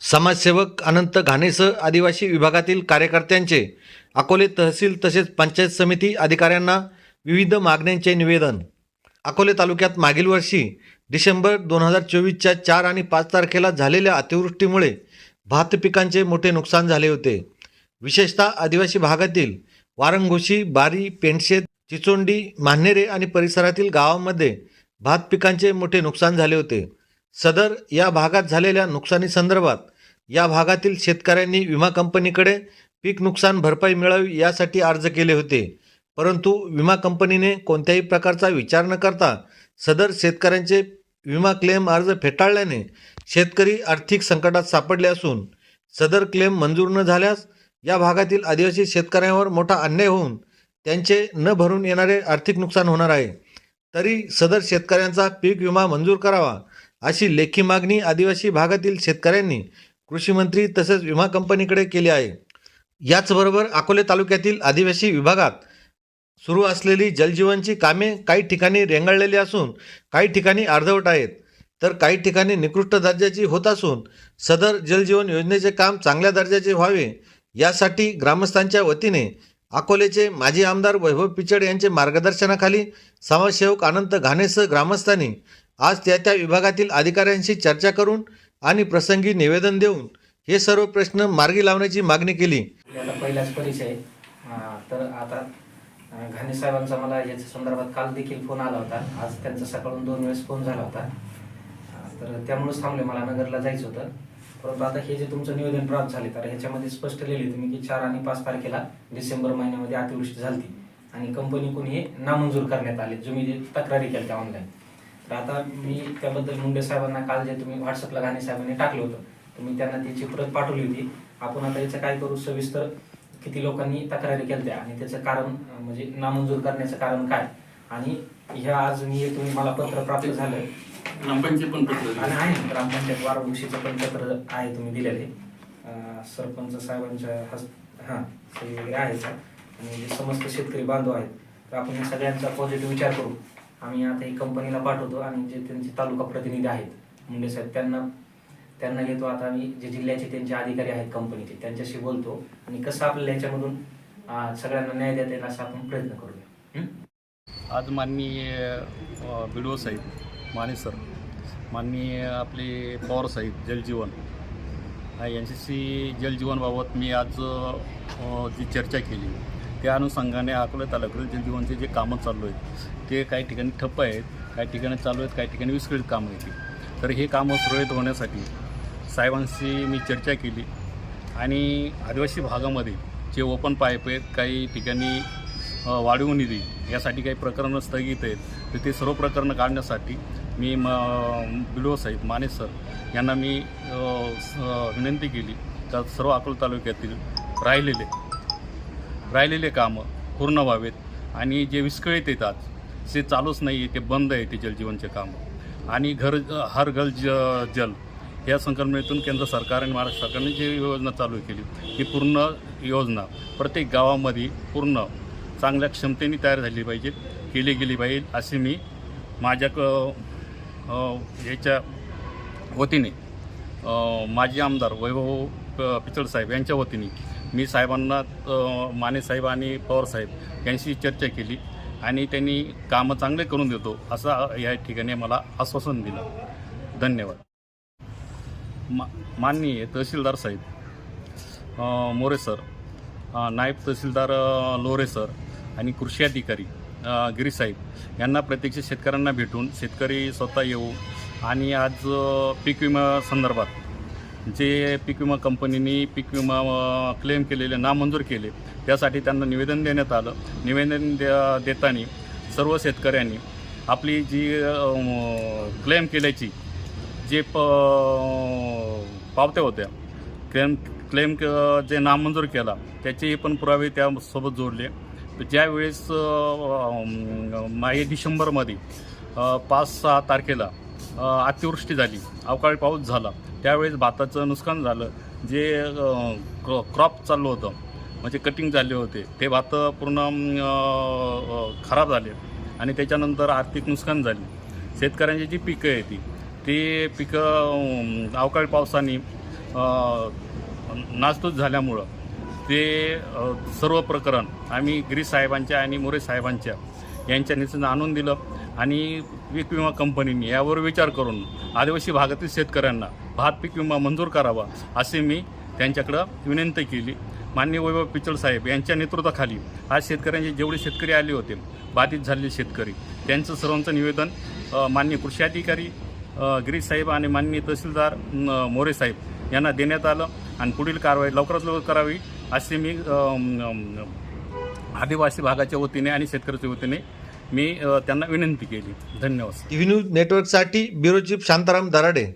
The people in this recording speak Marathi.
समाजसेवक अनंत घाणेसह आदिवासी विभागातील कार्यकर्त्यांचे अकोले तहसील तसेच पंचायत समिती अधिकाऱ्यांना विविध मागण्यांचे निवेदन. अकोले तालुक्यात मागील वर्षी डिसेंबर दोन हजार चोवीसच्या चार आणि पाच तारखेला झालेल्या अतिवृष्टीमुळे भात पिकांचे मोठे नुकसान झाले होते. विशेषतः आदिवासी भागातील वारंगोशी बारी पेंडशेत चिचोंडी मान्हेरे आणि परिसरातील गावांमध्ये भात पिकांचे मोठे नुकसान झाले होते. सदर या भागात झालेल्या नुकसानीसंदर्भात या भागातील शेतकऱ्यांनी विमा कंपनीकडे पीक नुकसान भरपाई मिळावी यासाठी अर्ज केले होते. परंतु विमा कंपनीने कोणत्याही प्रकारचा विचार न करता सदर शेतकऱ्यांचे विमा क्लेम अर्ज फेटाळल्याने शेतकरी आर्थिक संकटात सापडले असून सदर क्लेम मंजूर न झाल्यास या भागातील आदिवासी शेतकऱ्यांवर मोठा अन्याय होऊन त्यांचे न भरून येणारे आर्थिक नुकसान होणार आहे. तरी सदर शेतकऱ्यांचा पीक विमा मंजूर करावा अशी लेखी मागणी आदिवासी भागातील शेतकऱ्यांनी कृषी मंत्री तसेच विमा कंपनीकडे केली आहे. याचबरोबर अकोले तालुक्यातील आदिवासी विभागात सुरू असलेली जलजीवनची कामे काही ठिकाणी रेंगाळलेली असून काही ठिकाणी अर्धवट आहेत. तर काही ठिकाणी निकृष्ट दर्जाची होत असून सदर जलजीवन योजनेचे काम चांगल्या दर्जाचे व्हावे यासाठी ग्रामस्थांच्या वतीने अकोलेचे माजी आमदार वैभव पिचड यांचे मार्गदर्शनाखाली समाजसेवक अनंत घाणेसह ग्रामस्थांनी आज त्या त्या विभागातील अधिकाऱ्यांशी चर्चा करून आणि प्रसंगी निवेदन देऊन हे सर्व प्रश्न मार्गी लावण्याची मागणी केली. आपल्याला पहिलाच परिचय तर आता अं, घाणे साहेबांचा मला याच्या संदर्भात काल देखील फोन आला होता. आज त्यांचा सकाळून दोन वेळेस फोन झाला होता. तर त्यामुळेच थांबले. मला नगरला जायचं होतं. परंतु आता हे जे तुमचं निवेदन प्राप्त झाले तर ह्याच्यामध्ये स्पष्ट लिहिले तुम्ही की चार आणि पाच तारखेला डिसेंबर महिन्यामध्ये अतिवृष्टी झाली आणि कंपनीकडून हे नामंजूर करण्यात आले. तुम्ही जे तक्रारी केल्या त्या ऑनलाईन तर आता मी त्याबद्दल मुंडे साहेबांना काल जे तुम्ही व्हॉट्सअपला घाणे साहेबांनी टाकलं होतं तर मी त्यांना त्याची प्रत पाठवली होती. आपण आता याचं काय करू? सविस्तर किती लोकांनी तक्रारी केल्या आणि त्याचं कारण म्हणजे नामंजूर करण्याचं कारण काय? आणि ह्या आज मी तुम्ही मला पत्र प्राप्त झालं ग्रामपंचायत पण पत्र आणि आहे ग्रामपंचायत वारवृक्षीचं पण पत्र आहे तुम्ही दिलेले सरपंच साहेबांच्या हस्त हां सही वगैरे आहे आणि जे समस्त शेतकरी बांधव आहेत तर आपण या सगळ्यांचा पॉझिटिव्ह विचार करू. आम्ही आता ही कंपनीला पाठवतो आणि जे त्यांचे तालुका प्रतिनिधी आहेत मुंडे साहेब त्यांना त्यांना घेतो. आता आम्ही जे जिल्ह्याचे त्यांचे अधिकारी आहेत कंपनीचे त्यांच्याशी बोलतो आणि कसं आपल्याला ह्याच्यामधून सगळ्यांना न्याय देता येईल असा आपण प्रयत्न करूया. आज माननीय बी डी ओ साहेब माने सर माननीय आपले पवार साहेब जलजीवन. यांच्याशी जलजीवनबाबत मी आज जी चर्चा केली. त्या अनुषंगाने अकोला तालुक्यातील जलजीवनचे जे कामं चालू आहेत ते काही ठिकाणी ठप्प आहेत काही ठिकाणी चालू आहेत काही ठिकाणी विस्कळीत कामं आहेत. तर हे कामं सुरळीत होण्यासाठी साहेबांशी मी चर्चा केली आणि आदिवासी भागामध्ये जे ओपन पाईप आहेत काही ठिकाणी वाढवून वाढीव निधी यासाठी काही प्रकरणं स्थगित आहेत तर ते सर्व प्रकरणं काढण्यासाठी मी म बिडो साहेब माने सर यांना मी विनंती केली. तर सर्व अकोला तालुक्यातील राहिलेले राहिलेले कामं पूर्ण व्हावेत आणि जे विस्कळीत येतात ते चालूच नाही आहे ते बंद आहे ते जलजीवनचे कामं. आणि घर हर घर ज जल या संकल्पनेतून केंद्र सरकार आणि महाराष्ट्र सरकारने जी योजना चालू केली ही पूर्ण योजना प्रत्येक गावामध्ये पूर्ण चांगल्या क्षमतेने तयार झाली पाहिजे केली गेली पाहिजे असे मी माझ्या क याच्या वतीने माजी आमदार वैभव पिचड साहेब यांच्या वतीने मी साहेबांना माने साहेब आणि पवार साहेब यांशी चर्चा केली आणि त्यांनी कामं चांगले करून देतो असं या ठिकाणी मला आश्वासन दिलं. धन्यवाद. मा माननीय तहसीलदार साहेब मोरे सर नायब तहसीलदार लोरे सर आणि कृषी अधिकारी गिरीसाहेब यांना प्रत्यक्ष शेतकऱ्यांना भेटून शेतकरी स्वतः येऊ आणि आज पीक विमा संदर्भात जे पीक विमा कंपनीने पीक विमा क्लेम केलेले नामंजूर केले त्यासाठी त्यांना निवेदन देण्यात आलं. निवेदन द्या देताना सर्व शेतकऱ्यांनी आपली जी क्लेम केल्याची जे प पावत्या होत्या क्लेम क्लेम क- जे नामंजूर केला त्याचेही पण पुरावे त्यासोबत जोडले. ज्यावेळेस अ, मागे डिसेंबरमध्ये पाच सहा तारखेला अतिवृष्टी झाली अवकाळी पाऊस झाला त्यावेळेस भाताचं नुकसान झालं. जे क्रॉ क्रॉप चाललं होतं म्हणजे कटिंग झाले होते ते भात पूर्ण खराब झाले. आणि त्याच्यानंतर आर्थिक नुकसान झाले. शेतकऱ्यांची जी पिकं आहे ती ती पिकं अवकाळी पावसाने अ, झाल्यामुळं ते सर्व प्रकरण आम्ही गिरीश साहेबांच्या आणि मोरे साहेबांच्या यांच्या निश्चित आणून दिलं. आणि पीक विमा कंपनीने यावर विचार करून आदिवासी भागातील शेतकऱ्यांना भात पीक विमा मंजूर करावा असे मी त्यांच्याकडं विनंती केली. मान्य वैभव पिचड साहेब यांच्या नेतृत्वाखाली आज शेतकऱ्यांचे जेवढे शेतकरी आले होते बाधित झालेले शेतकरी त्यांचं सर्वांचं निवेदन माननीय मान्य कृषी अधिकारी अ, गिरीश साहेब आणि माननीय तहसीलदार मोरे साहेब यांना देण्यात आलं आणि पुढील कारवाई लवकरात लवकर करावी असे मी आदिवासी भागाच्या वतीने आणि शेतकऱ्याच्या वतीने मी त्यांना विनंती केली. धन्यवाद टी व्ही न्यूज नेटवर्कसाठी ब्युरो चीफ शांताराम दराडे.